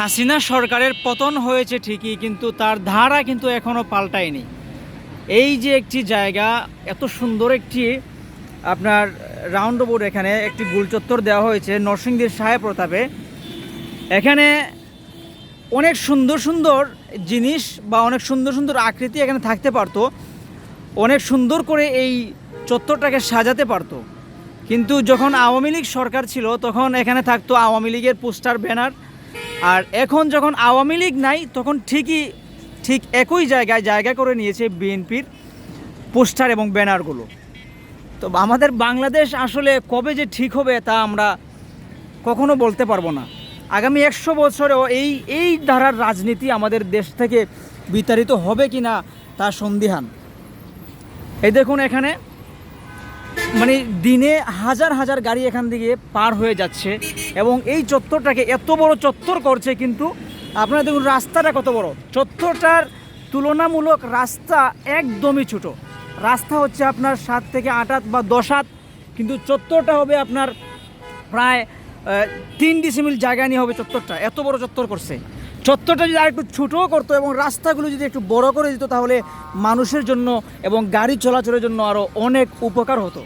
হাসিনা সরকারের পতন হয়েছে ঠিকই, কিন্তু তার ধারা কিন্তু এখনও পাল্টায়নি। এই যে একটি জায়গা, এত সুন্দর একটি, আপনার রাউন্ড বোর্ড এখানে একটি গুলচত্বর দেওয়া হয়েছে নরসিংদীর সাহেব প্রতাপে। এখানে অনেক সুন্দর সুন্দর জিনিস বা অনেক সুন্দর সুন্দর আকৃতি এখানে থাকতে পারতো। অনেক সুন্দর করে এই চত্বরটাকে সাজাতে পারতো। কিন্তু যখন আওয়ামী লীগ সরকার ছিল, তখন এখানে থাকতো আওয়ামী লীগের পোস্টার, ব্যানার আর এখন যখন আওয়ামী লীগ নাই, তখন ঠিকই ঠিক একই জায়গায় জায়গা করে নিয়েছে বিএনপির পোস্টার এবং ব্যানারগুলো। তো আমাদের বাংলাদেশ আসলে কবে যে ঠিক হবে তা আমরা কখনো বলতে পারব না। আগামী একশো বছরেও এই এই ধারার রাজনীতি আমাদের দেশ থেকে বিতাড়িত হবে কি না তা সন্দিহান। এই দেখুন এখানে। মানে দিনে হাজার হাজার গাড়ি এখান থেকে পার হয়ে যাচ্ছে এবং এই চত্বরটাকে এত বড় চত্বর করছে কিন্তু আপনারা দেখুন রাস্তাটা কত বড়। চত্বরটার তুলনামূলক রাস্তা একদমই ছোট। রাস্তা হচ্ছে আপনার সাত থেকে আট হাত বা দশ হাত, কিন্তু চত্বরটা হবে আপনার প্রায় তিন ডিসিমিল জায়গা নিয়ে হবে চত্বরটা। এত বড় চত্বর করছে। চত্বরটা যদি আরেকটু ছোটও করতো এবং রাস্তাগুলো যদি একটু বড় করে দিত, তাহলে মানুষের জন্য এবং গাড়ি চলাচলের জন্য আরও অনেক উপকার হতো।